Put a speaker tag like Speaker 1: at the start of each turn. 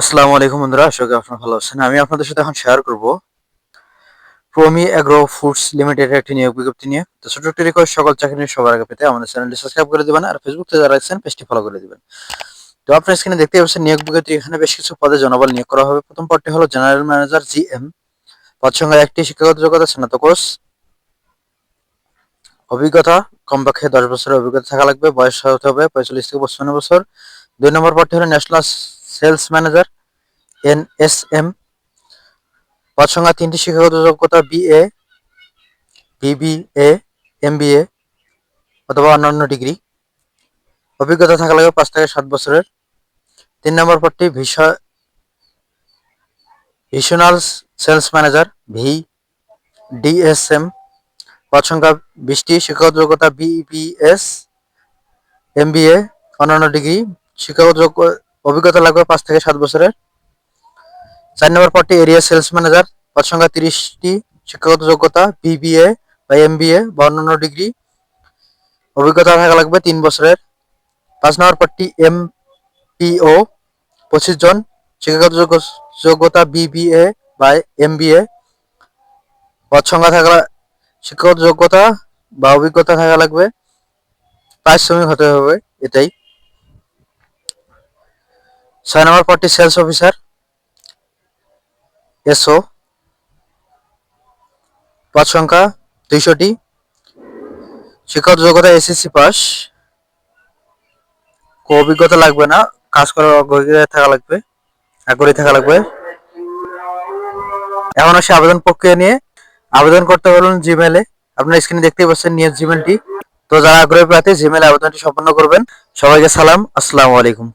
Speaker 1: আসসালামু আলাইকুম বন্ধুরা, আশা করি আপনারা ভালো আছেন। আমি আপনাদের সাথে এখন শেয়ার করব প্রমি অ্যাগ্রো ফুডস লিমিটেড একটি নিয়োগ বিজ্ঞপ্তি নিয়ে। তো ছোট একটি রিকোয়েস্ট সকল চাকরি সবার আগে পেতে আমাদের চ্যানেলটি সাবস্ক্রাইব করে দিবেন আর ফেসবুক থেকে যারা আছেন, পেজটি ফলো করে দিবেন। তো আপনার স্ক্রিনে দেখতে পাচ্ছেন, নিয়োগ বিজ্ঞপ্তি এখানে বেশ কিছু পদে জনবল নিয়োগ করা হবে। প্রথম পদটি হলো জেনারেল ম্যানেজার জি এম পদ সংখ্যা একটি, শিক্ষাগত যোগ্যতা, স্নাতক কোর্স। অভিজ্ঞতা, কমপক্ষে দশ বছরের অভিজ্ঞতা থাকা লাগবে, বয়স হতে হবে পঁয়তাল্লিশ থেকে পঁচপান্ন বছর। দুই নম্বর পদটি হলো ন্যাশনাল সেলস ম্যানেজার, এনএসএম। পদ সংখ্যা তিনটি শিক্ষাগত যোগ্যতা, বিএ, বিবিএ, এমবিএ, অথবা অন্যান্য ডিগ্রি। অভিজ্ঞতা থাকা লাগবে পাঁচ থেকে সাত বছরের। তিন নম্বর পদটি visa divisional sales manager V DSM পদ সংখ্যা বিশটি, শিক্ষাগত যোগ্যতা, বিবিএস, এমবিএ, অন্যান্য ডিগ্রি। শিক্ষাগত যোগ্য অভিজ্ঞতা লাগবে পাঁচ থেকে সাত বছরের। চার নম্বর পদটি এরিয়া সেলস ম্যানেজার। পদ সংখ্যা তিরিশটি। শিক্ষাগত যোগ্যতা, বিবিএ বা এমবিএ বা অন্যান্য ডিগ্রি। অভিজ্ঞতা থাকা লাগবে তিন বছরের। পাঁচ নম্বর পদটি এম পিও পঁচিশ জন। শিক্ষাগত যোগ্য- যোগ্যতা, বিবিএ বা এমবিএ। পদ সংখ্যা থাকা শিক্ষাগত যোগ্যতা বা অভিজ্ঞতা থাকা লাগবে। পারিশ্রমিক হতে হবে, এটাই। ছয় নম্বর পদটি সেলস অফিসার, এসও, পদ সংখ্যা দুইশোটি। শিক্ষক যোগ্যতা এসএসসি পাস। অভিজ্ঞতা লাগবে না, কাজ করার অগ্রগতি থাকা লাগবে, আগ্রহী থাকা লাগবে। এখন আসে আবেদন প্রক্রিয়া নিয়ে। আবেদন করতে পারবেন জিমেলে আপনার স্ক্রিনে দেখতেই পাচ্ছেন নিয়ে জিমেলটি তো যারা আগ্রহী প্রার্থী জিমেলে আবেদনটি সম্পন্ন করবেন। সবাইকে সালাম, আসসালামু আলাইকুম।